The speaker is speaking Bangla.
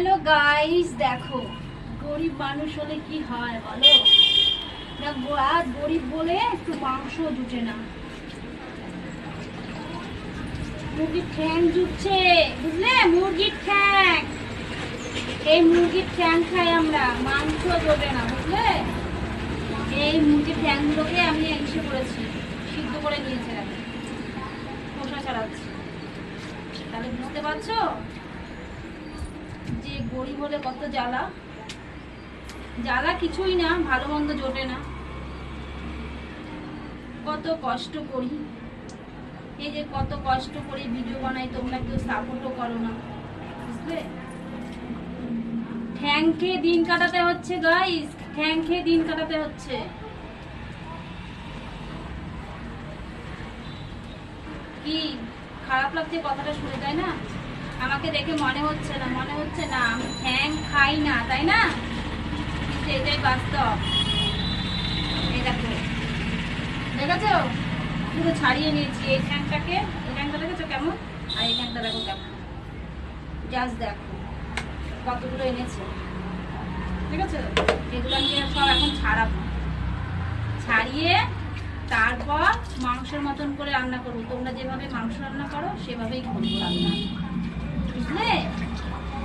হ্যালো গাইস, দেখো, গরিব মানুষ হলে কি হয় বলো? আর গরিব বলে একটু মাংস জুটে না। মুরগির ঠ্যাং জুটছে, বুঝলে? মুরগির ঠ্যাং। এই মুরগির ঠ্যাং খাই আমরা, মাংস জোটে না, বুঝলে? এই মুরগির ঠ্যাংগুলোকে আমি ইসে করেছি, সিদ্ধ করে নিয়েছি খোসা ছাড়াচ্ছি। তাহলে বুঝতে পারছ? যে গরিব হলে কত জ্বালা? জ্বালা কিছুই না, ভালো মন্দ জোটে না। কত কষ্ট করি। এই যে কত কষ্ট করে ভিডিও বানাই, তোমরা কেউ সাপোর্টও করো না। বুঝলে? ঠ্যাং খেয়ে দিন কাটাতে হচ্ছে গাইস ঠ্যাং খেয়ে দিন কাটাতে হচ্ছে। কি? খারাপ লাগছে কথাটা শুনে, তাই না? আমাকে দেখে মনে হচ্ছে না, মনে হচ্ছে না, আমি ঠ্যাং খাই না, তাই না? কিন্তু এটাই বাস্তব। এই দেখো। দেখেছ? পুরো ছাড়িয়ে নিয়েছি। এই ঠ্যাংটাকে, এই ঠ্যাংটা দেখেছ কেমন? আর এই ঠ্যাংটা দেখো কেমন। জাস্ট দেখো, কতগুলো এনেছে। ঠিক আছে এগুলো আমি সব এখন ছাড়াবো। ছাড়িয়ে তারপর মাংসের মতন করে রান্না করব। তোমরা যেভাবে মাংস রান্না করো, সেভাবেই করব রান্না। বুঝলে